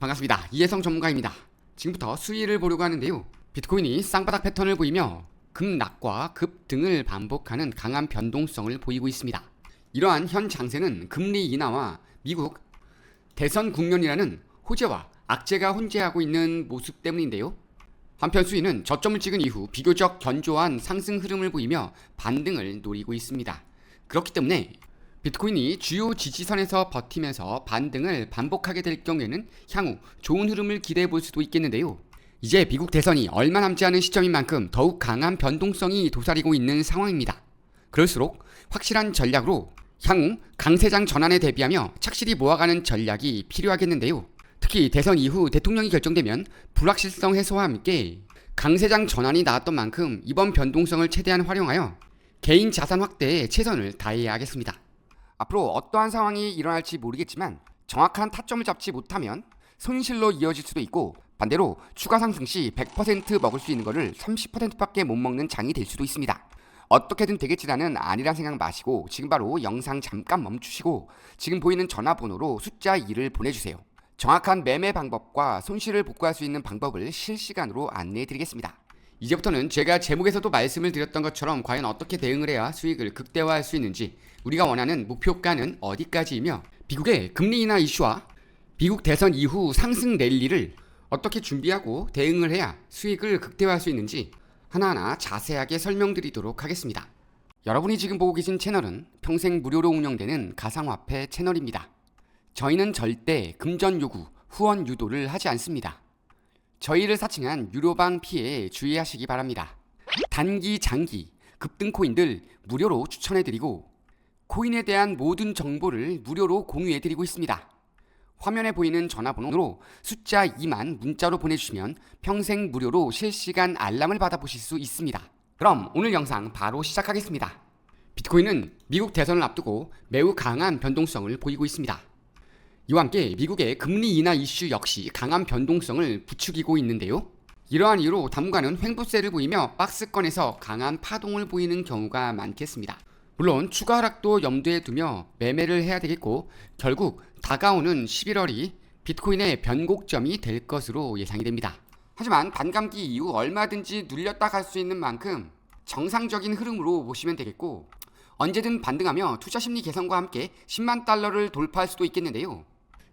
반갑습니다. 이혜성 전문가입니다. 지금부터 수위를 보려고 하는데요. 비트코인이 쌍바닥 패턴을 보이며 급락과 급등을 반복하는 강한 변동성을 보이고 있습니다. 이러한 현 장세는 금리 인하와 미국 대선 국면이라는 호재와 악재가 혼재하고 있는 모습 때문인데요. 한편 수위는 저점을 찍은 이후 비교적 견조한 상승 흐름을 보이며 반등을 노리고 있습니다. 그렇기 때문에 비트코인이 주요 지지선에서 버티면서 반등을 반복하게 될 경우에는 향후 좋은 흐름을 기대해 볼 수도 있겠는데요. 이제 미국 대선이 얼마 남지 않은 시점인 만큼 더욱 강한 변동성이 도사리고 있는 상황입니다. 그럴수록 확실한 전략으로 향후 강세장 전환에 대비하며 착실히 모아가는 전략이 필요하겠는데요. 특히 대선 이후 대통령이 결정되면 불확실성 해소와 함께 강세장 전환이 나왔던 만큼 이번 변동성을 최대한 활용하여 개인 자산 확대에 최선을 다해야 하겠습니다. 앞으로 어떠한 상황이 일어날지 모르겠지만 정확한 타점을 잡지 못하면 손실로 이어질 수도 있고 반대로 추가 상승 시 100% 먹을 수 있는 것을 30%밖에 못 먹는 장이 될 수도 있습니다. 어떻게든 되겠지라는 아니란 생각 마시고 지금 바로 영상 잠깐 멈추시고 지금 보이는 전화번호로 숫자 2를 보내주세요. 정확한 매매 방법과 손실을 복구할 수 있는 방법을 실시간으로 안내해 드리겠습니다. 이제부터는 제가 제목에서도 말씀을 드렸던 것처럼 과연 어떻게 대응을 해야 수익을 극대화할 수 있는지 우리가 원하는 목표가는 어디까지이며 미국의 금리 인하 이슈와 미국 대선 이후 상승 랠리를 어떻게 준비하고 대응을 해야 수익을 극대화할 수 있는지 하나하나 자세하게 설명드리도록 하겠습니다. 여러분이 지금 보고 계신 채널은 평생 무료로 운영되는 가상화폐 채널입니다. 저희는 절대 금전 요구, 후원 유도를 하지 않습니다. 저희를 사칭한 유료방 피해에 주의하시기 바랍니다. 단기, 장기, 급등 코인들 무료로 추천해드리고 코인에 대한 모든 정보를 무료로 공유해드리고 있습니다. 화면에 보이는 전화번호로 숫자 2만 문자로 보내주시면 평생 무료로 실시간 알람을 받아보실 수 있습니다. 그럼 오늘 영상 바로 시작하겠습니다. 비트코인은 미국 대선을 앞두고 매우 강한 변동성을 보이고 있습니다. 이와 함께 미국의 금리 인하 이슈 역시 강한 변동성을 부추기고 있는데요. 이러한 이유로 당분간은 횡보세를 보이며 박스권에서 강한 파동을 보이는 경우가 많겠습니다. 물론 추가 하락도 염두에 두며 매매를 해야 되겠고 결국 다가오는 11월이 비트코인의 변곡점이 될 것으로 예상이 됩니다. 하지만 반감기 이후 얼마든지 눌렸다 갈 수 있는 만큼 정상적인 흐름으로 보시면 되겠고 언제든 반등하며 투자 심리 개선과 함께 10만 달러를 돌파할 수도 있겠는데요.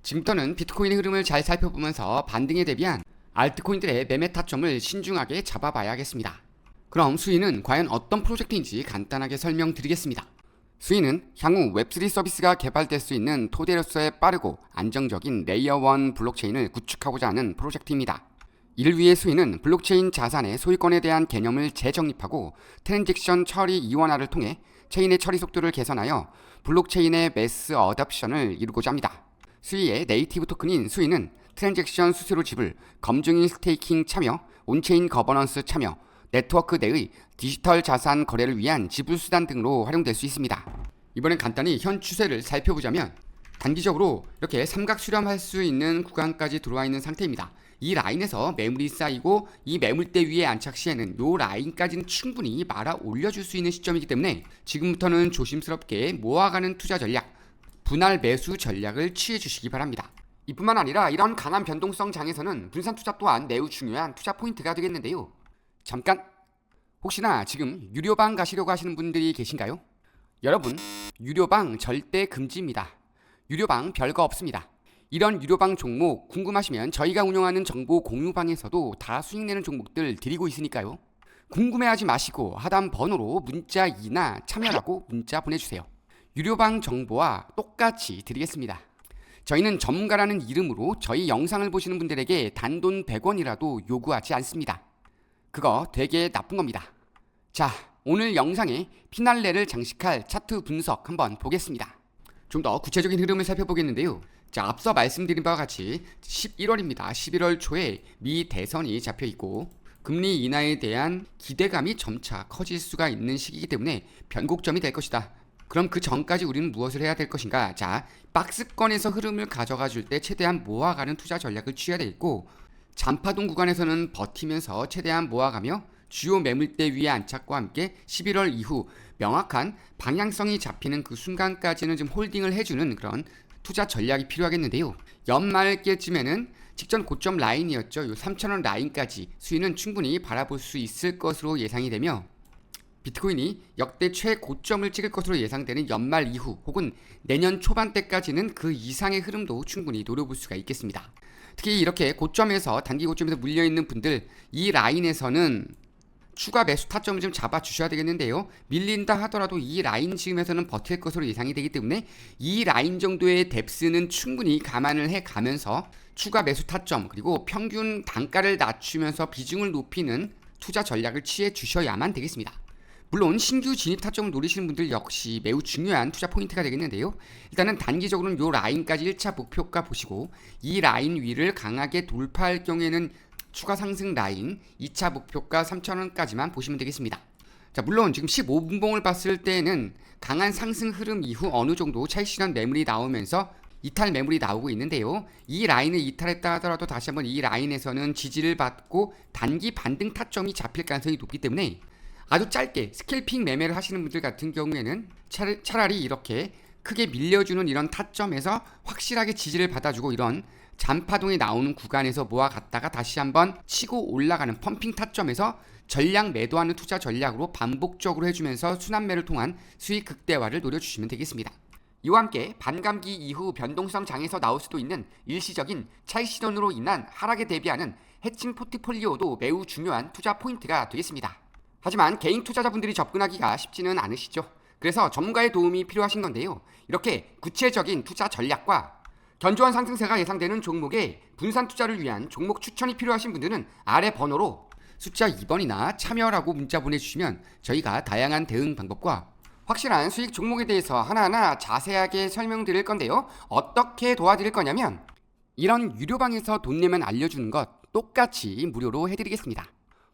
지금부터는 비트코인의 흐름을 잘 살펴보면서 반등에 대비한 알트코인들의 매매 타점을 신중하게 잡아봐야겠습니다. 그럼 수위는 과연 어떤 프로젝트인지 간단하게 설명드리겠습니다. 수위는 향후 웹3 서비스가 개발될 수 있는 토대로서의 빠르고 안정적인 레이어 1 블록체인을 구축하고자 하는 프로젝트입니다. 이를 위해 수위는 블록체인 자산의 소유권에 대한 개념을 재정립하고 트랜잭션 처리 이원화를 통해 체인의 처리 속도를 개선하여 블록체인의 매스 어답션을 이루고자 합니다. 수위의 네이티브 토큰인 수위는 트랜잭션 수수료 지불, 검증인 스테이킹 참여, 온체인 거버넌스 참여, 네트워크 내의 디지털 자산 거래를 위한 지불 수단 등으로 활용될 수 있습니다. 이번엔 간단히 현 추세를 살펴보자면 단기적으로 이렇게 삼각 수렴할 수 있는 구간까지 들어와 있는 상태입니다. 이 라인에서 매물이 쌓이고 이 매물대 위에 안착 시에는 이 라인까지는 충분히 말아 올려줄 수 있는 시점이기 때문에 지금부터는 조심스럽게 모아가는 투자 전략, 분할 매수 전략을 취해 주시기 바랍니다. 이뿐만 아니라 이런 강한 변동성 장에서는 분산 투자 또한 매우 중요한 투자 포인트가 되겠는데요. 잠깐 혹시나 지금 유료방 가시려고 하시는 분들이 계신가요? 여러분 유료방 절대 금지입니다. 유료방 별거 없습니다. 이런 유료방 종목 궁금하시면 저희가 운영하는 정보 공유방에서도 다 수익 내는 종목들 드리고 있으니까요. 궁금해하지 마시고 하단 번호로 문자 2나 참여라고 문자 보내주세요. 유료방 정보와 똑같이 드리겠습니다. 저희는 전문가라는 이름으로 저희 영상을 보시는 분들에게 단돈 100원이라도 요구하지 않습니다. 그거 되게 나쁜 겁니다. 자, 오늘 영상에 피날레를 장식할 차트 분석 한번 보겠습니다. 좀 더 구체적인 흐름을 살펴보겠는데요. 자, 앞서 말씀드린 바와 같이 11월입니다. 11월 초에 미 대선이 잡혀 있고 금리 인하에 대한 기대감이 점차 커질 수가 있는 시기이기 때문에 변곡점이 될 것이다. 그럼 그 전까지 우리는 무엇을 해야 될 것인가? 자, 박스권에서 흐름을 가져가 줄 때 최대한 모아가는 투자 전략을 취해야 되겠고 잔파동 구간에서는 버티면서 최대한 모아가며 주요 매물대 위에 안착과 함께 11월 이후 명확한 방향성이 잡히는 그 순간까지는 좀 홀딩을 해주는 그런 투자 전략이 필요하겠는데요. 연말께쯤에는 직전 고점 라인이었죠. 요 3,000원 라인까지 수위는 충분히 바라볼 수 있을 것으로 예상이 되며 비트코인이 역대 최고점을 찍을 것으로 예상되는 연말 이후 혹은 내년 초반 때까지는 그 이상의 흐름도 충분히 노려볼 수가 있겠습니다. 특히 이렇게 고점에서 단기 고점에서 물려 있는 분들 이 라인에서는 추가 매수 타점을 좀 잡아 주셔야 되겠는데요. 밀린다 하더라도 이 라인 지금에서는 버틸 것으로 예상이 되기 때문에 이 라인 정도의 뎁스는 충분히 감안을 해 가면서 추가 매수 타점 그리고 평균 단가를 낮추면서 비중을 높이는 투자 전략을 취해 주셔야만 되겠습니다. 물론 신규 진입 타점을 노리시는 분들 역시 매우 중요한 투자 포인트가 되겠는데요. 일단은 단기적으로는 이 라인까지 1차 목표가 보시고 이 라인 위를 강하게 돌파할 경우에는 추가 상승 라인 2차 목표가 3,000원까지만 보시면 되겠습니다. 자, 물론 지금 15분봉을 봤을 때는 강한 상승 흐름 이후 어느 정도 차익 실현 매물이 나오면서 이탈 매물이 나오고 있는데요. 이 라인을 이탈했다 하더라도 다시 한번 이 라인에서는 지지를 받고 단기 반등 타점이 잡힐 가능성이 높기 때문에 아주 짧게 스캘핑 매매를 하시는 분들 같은 경우에는 차라리, 차라리 이렇게 크게 밀려주는 이런 타점에서 확실하게 지지를 받아주고 이런 잔파동이 나오는 구간에서 모아갔다가 다시 한번 치고 올라가는 펌핑 타점에서 전량 매도하는 투자 전략으로 반복적으로 해주면서 순환매를 통한 수익 극대화를 노려주시면 되겠습니다. 이와 함께 반감기 이후 변동성 장에서 나올 수도 있는 일시적인 차익 실현으로 인한 하락에 대비하는 해칭 포트폴리오도 매우 중요한 투자 포인트가 되겠습니다. 하지만 개인 투자자분들이 접근하기가 쉽지는 않으시죠. 그래서 전문가의 도움이 필요하신 건데요. 이렇게 구체적인 투자 전략과 견조한 상승세가 예상되는 종목에 분산 투자를 위한 종목 추천이 필요하신 분들은 아래 번호로 숫자 2번이나 참여라고 문자 보내주시면 저희가 다양한 대응 방법과 확실한 수익 종목에 대해서 하나하나 자세하게 설명드릴 건데요. 어떻게 도와드릴 거냐면 이런 유료방에서 돈 내면 알려주는 것 똑같이 무료로 해드리겠습니다.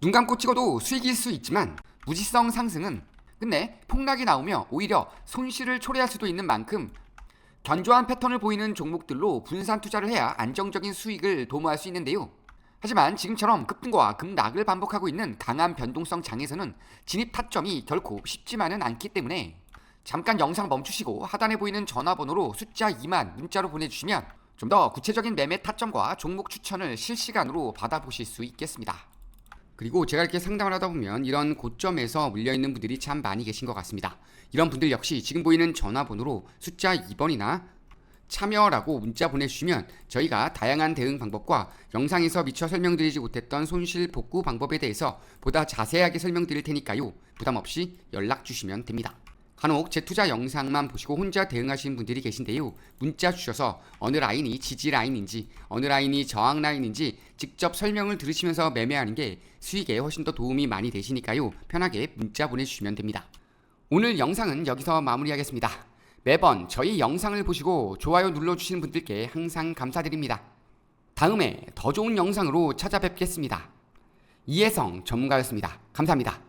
눈 감고 찍어도 수익일 수 있지만 무지성 상승은 근데 폭락이 나오며 오히려 손실을 초래할 수도 있는 만큼 견조한 패턴을 보이는 종목들로 분산 투자를 해야 안정적인 수익을 도모할 수 있는데요. 하지만 지금처럼 급등과 급락을 반복하고 있는 강한 변동성 장에서는 진입 타점이 결코 쉽지만은 않기 때문에 잠깐 영상 멈추시고 하단에 보이는 전화번호로 숫자 2만 문자로 보내주시면 좀 더 구체적인 매매 타점과 종목 추천을 실시간으로 받아보실 수 있겠습니다. 그리고 제가 이렇게 상담을 하다 보면 이런 고점에서 물려있는 분들이 참 많이 계신 것 같습니다. 이런 분들 역시 지금 보이는 전화번호로 숫자 2번이나 참여라고 문자 보내주시면 저희가 다양한 대응 방법과 영상에서 미처 설명드리지 못했던 손실 복구 방법에 대해서 보다 자세하게 설명드릴 테니까요. 부담 없이 연락 주시면 됩니다. 간혹 제 투자 영상만 보시고 혼자 대응하시는 분들이 계신데요. 문자 주셔서 어느 라인이 지지 라인인지 어느 라인이 저항 라인인지 직접 설명을 들으시면서 매매하는 게 수익에 훨씬 더 도움이 많이 되시니까요. 편하게 문자 보내주시면 됩니다. 오늘 영상은 여기서 마무리하겠습니다. 매번 저희 영상을 보시고 좋아요 눌러주시는 분들께 항상 감사드립니다. 다음에 더 좋은 영상으로 찾아뵙겠습니다. 이혜성 전문가였습니다. 감사합니다.